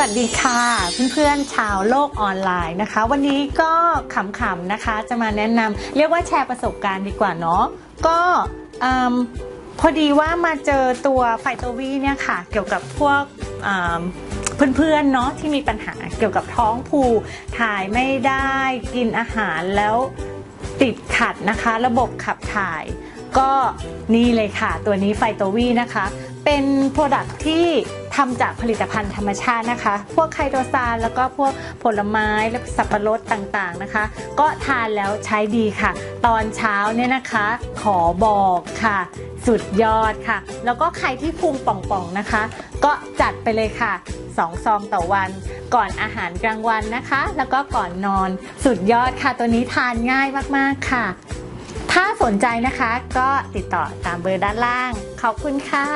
วัสดีค่ะเพื่อนๆชาวโลกออนไลน์นะคะ วันนี้ก็ขำๆนะคะจะมาแนะนำเรียกว่าแชร์ประสบการณ์ดีกว่าเนาะก็พอดีว่ามาเจอตัวไฟโตวีเนี่ยค่ะ เกี่ยวกับพวกเพื่อนๆเนาะที่มีปัญหาเกี่ยวกับท้องผูกถ่ายไม่ได้กินอาหารแล้วติดขัดนะคะ ระบบขับถ่าย ก็นี่เลยค่ะ ตัวนี้ไฟโตวีนะคะ เป็นโปรดักที่ ทำจากผลิตภัณฑ์ธรรมชาตินะคะ พวกไคโตซานแล้วก็พวกผลไม้และสับปะรดต่างๆนะคะ ก็ทานแล้วใช้ดีค่ะ ตอนเช้าเนี่ยนะคะ ขอบอกค่ะ สุดยอดค่ะ แล้วก็ใครที่พุงป่องๆนะคะ ก็จัดไปเลยค่ะ2ซองต่อวันก่อนอาหารกลางวันนะคะ แล้วก็ก่อนนอนสุดยอดค่ะ ตัวนี้ทานง่ายมากๆค่ะ ถ้าสนใจนะคะก็ติดต่อตามเบอร์ด้านล่าง ขอบคุณค่ะ